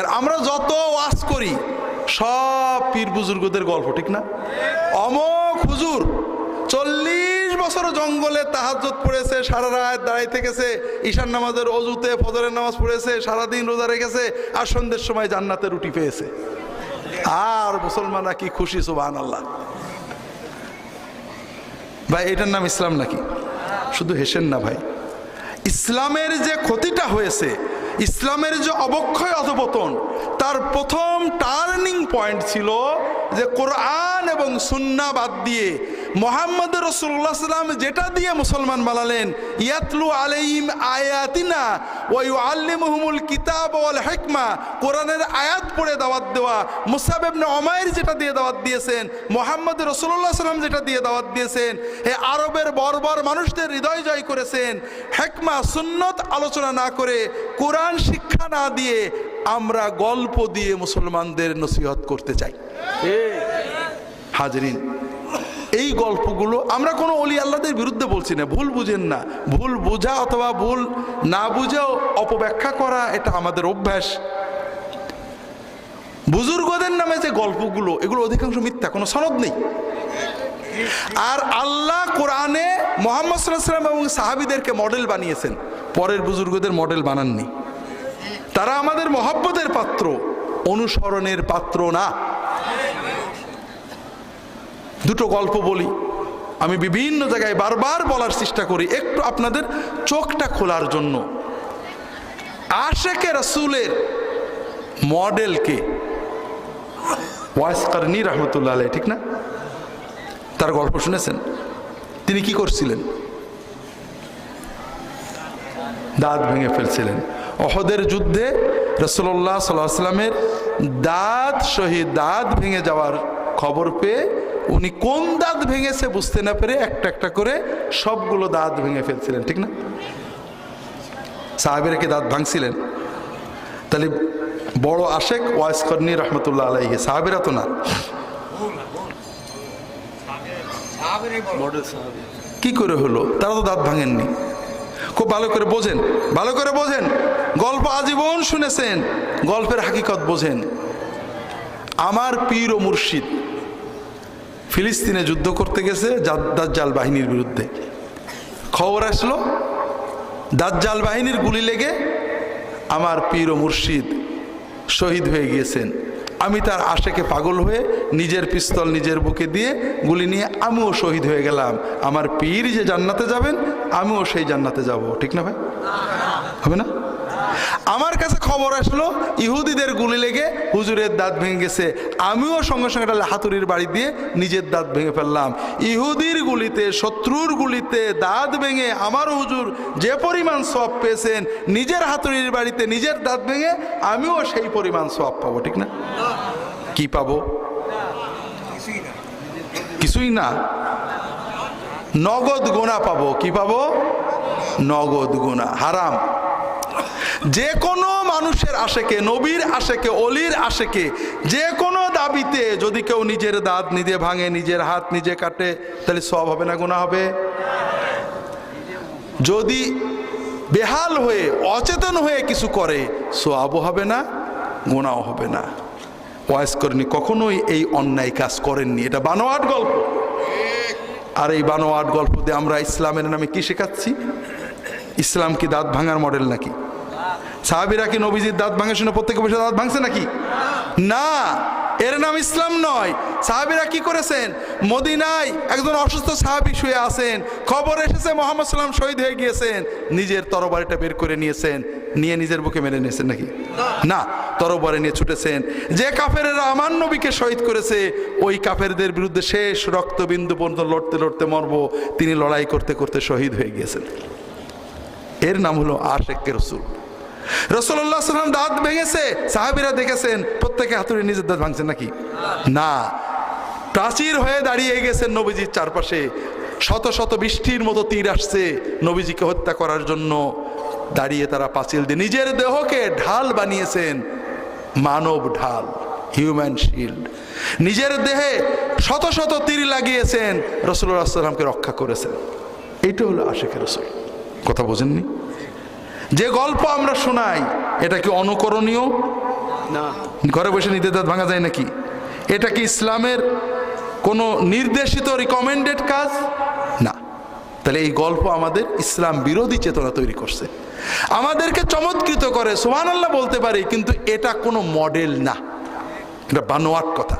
কারণ আমরা যত ওয়াজ করি, সব পীর বুজুর্গদের গল্প, ঠিক না? অমক হুজুর চল্লিশ বছর জঙ্গলে তাহাজ্জত পড়েছে, সারা রাত দাঁড়াই থেকেছে ঈশান নামাজের অজুতে ফজরের নামাজ পড়েছে, সারাদিন রোজা রেখেছে, আর সন্ধ্যের সময় জান্নাতে রুটি পেয়েছে। আর মুসলমানরা কি খুশি সুবাহ আল্লাহ ভাই, এটার নাম ইসলাম নাকি? শুধু হেসেন না ভাই। ইসলামের যে ক্ষতিটা হয়েছে ইসলামের যে অবক্ষয় অধপতন, তার প্রথম টার্নিং পয়েন্ট ছিল যে কোরআন এবং সুন্না বাদ দিয়ে মোহাম্মদ রসুল্লাহ সাল্লাম যেটা দিয়ে মুসলমান বানালেন ইয়াতলু আলাইহিম আয়াতিনা ওই আল্লিমহুমুল কিতাব ওয়াল হেকমা। কোরআনের আয়াত পড়ে দাওয়াত দেওয়া মুসাব ইবনে ওমাইর যেটা দিয়ে দাওয়াত দিয়েছেন মোহাম্মদ রসুল্লাহ সাল্লাম যেটা দিয়ে দাওয়াত দিয়েছেন এ আরবের বর্বর মানুষদের হৃদয় জয় করেছেন হেকমা সুন্নত আলোচনা না করে কোরআন শিক্ষা না দিয়ে আমরা গল্প দিয়ে মুসলমানদের নসিহত করতে চাই। হাজরিন এই গল্পগুলো আমরা কোনো অলি আল্লাদের বিরুদ্ধে বলছি না। ভুল বুঝেন না। ভুল বোঝা অথবা ভুল না বুঝেও অপব্যাখ্যা করা এটা আমাদের অভ্যাস। বুজুর্গদের নামে যে গল্পগুলো, এগুলো অধিকাংশ মিথ্যা, কোনো সনদ নেই। আর আল্লাহ কোরআনে মোহাম্মদ এবং সাহাবিদেরকে মডেল বানিয়েছেন। পরের বুজুর্গদের মডেল বানাননি। তারা আমাদের মহব্বতের পাত্র, অনুসরণের পাত্র না। দুটো গল্প বলি। আমি বিভিন্ন জায়গায় বারবার বলার চেষ্টা করি, একটু আপনাদের চোখটা খোলার জন্য। আশেকে রসুলের মডেলকে, ওয়াইস কারনি রহমতুল্লাহ আলাই ঠিক না? তার গল্প শুনেছেন? তিনি কি করছিলেন? দাঁত ভেঙে ফেলছিলেন। অহদের যুদ্ধে রসল্লাহ সাল্লামের দাঁত শহীদ, দাঁত ভেঙে যাওয়ার খবর পেয়ে উনি কোন দাঁত ভেঙেছে বুঝতে না পেরে একটা একটা করে সবগুলো দাঁত ভেঙে ফেলছিলেন ঠিক না? সাহেবের কি দাঁত ভাঙছিলেন? তাহলে বড় আশেক ওয়াইস কর্নি রহমতুল্লাহ আলাইহি সাহাবেরা তো না। কি করে হলো? তারা তো দাঁত ভাঙেননি। খুব ভালো করে বোঝেন ভালো করে বোঝেন। গল্প আজীবন শুনেছেন গল্পের হাকিকত বোঝেন। আমার পীর ও মুর্শিদ ফিলিস্তিনে যুদ্ধ করতে গেছে দাজ্জাল বাহিনীর বিরুদ্ধে। খবর আসলো, দাজ্জাল বাহিনীর গুলি লেগে আমার পীর ও মুর্শিদ শহীদ হয়ে গিয়েছেন। আমি তার আশেকে পাগল হয়ে নিজের পিস্তল নিজের বুকে দিয়ে গুলি নিয়ে আমিও শহীদ হয়ে গেলাম। আমার পীর যে জান্নাতে যাবেন, আমিও সেই জান্নাতে যাব। ঠিক না ভাই? হবে না? খবর আসলো, ইহুদিদের গুলি লেগে হুজুরের দাঁত ভেঙে গেছে। আমিও সঙ্গে সঙ্গে একটা হাতুড়ির বাড়ি দিয়ে নিজের দাঁত ভেঙে ফেললাম। ইহুদির গুলিতে, শত্রুর গুলিতে দাঁত ভেঙে আমার হুজুর যে পরিমাণ সব পেয়েছেন, নিজের হাতুড়ির বাড়িতে নিজের দাঁত ভেঙে আমিও সেই পরিমাণ সব পাবো, ঠিক না? কি পাবো? কিছুই না। নগদ গোনা পাবো, কি পাবো? নগদ গোনা হারাম। যে কোনো মানুষের আশেকে, নবীর আশেকে, অলির আশেকে যে কোনো দাবিতে যদি কেউ নিজের দাঁত নিজে ভাঙে, নিজের হাত নিজে কাটে, তাহলে সব হবে না গোনা হবে? যদি বেহাল হয়ে, অচেতন হয়ে কিছু করে সোয়াবও হবে না গোনাও হবে না। ওয়াইস করেনি কখনোই এই অন্যায় কাজ করেননি। এটা বানোয়াট গল্প। আর এই বানোয়াট গল্প দিয়ে আমরা ইসলামের নামে কি শেখাচ্ছি? ইসলাম কি দাঁত ভাঙার মডেল নাকি? সাহাবিরা কি নবীজির দাঁত ভাঙে শুনে প্রত্যেকে বসে দাঁত ভাঙছে নাকি? না, এর নাম ইসলাম নয়। সাহাবিরা কি করেছেন? মদিনায় একজন অসুস্থ সাহাবি শুয়ে আছেন। খবর এসেছে, মোহাম্মদ সাল্লাম শহীদ হয়ে গিয়েছেন। নিজের তরবারিটা বের করে নিয়েছেন। নিয়ে নিজের বুকে মেনে নিয়েছেন নাকি? না, তরবারে নিয়ে ছুটেছেন। যে কাফেরেরা আমার নবীকে শহীদ করেছে, ওই কাফেরদের বিরুদ্ধে শেষ রক্তবিন্দু পর্যন্ত লড়তে লড়তে মরব। তিনি লড়াই করতে করতে শহীদ হয়ে গিয়েছেন। এর নাম হলো আশেক্কে রসুল। রসল্লাহ সাল্লাম দাঁত ভেঙেছে, সাহাবিরা দেখেছেন, প্রত্যেকে হাতুড়ি নিজের দাঁত ভাঙছেন নাকি? না। প্রাচীর হয়ে দাঁড়িয়ে গেছেন নবীজির চারপাশে। শত শত বৃষ্টির মতো তীর আসছে নবীজিকে হত্যা করার জন্য। দাঁড়িয়ে তারা পাঁচিল দিয়ে নিজের দেহকে ঢাল বানিয়েছেন, মানব ঢাল হিউম্যান শিল্ড নিজের দেহে শত শত তীর লাগিয়েছেন রসুল্লাহ সাল্লামকে রক্ষা করেছেন। এইটা হলো আশেখ রসুল। কথা বোঝেননি? যে গল্প আমরা শোনাই এটা কি অনুকরণীয়? না। ঘরে বসে নিতে দাঁত ভাঙা যায় নাকি? এটা কি ইসলামের কোনো নির্দেশিত রিকমেন্ডেড কাজ? না। তাহলে এই গল্প আমাদের ইসলাম বিরোধী চেতনা তৈরি করছে। আমাদেরকে চমৎকৃত করে সোহান আল্লাহ বলতে পারি কিন্তু এটা কোনো মডেল না। এটা বানোয়াট কথা।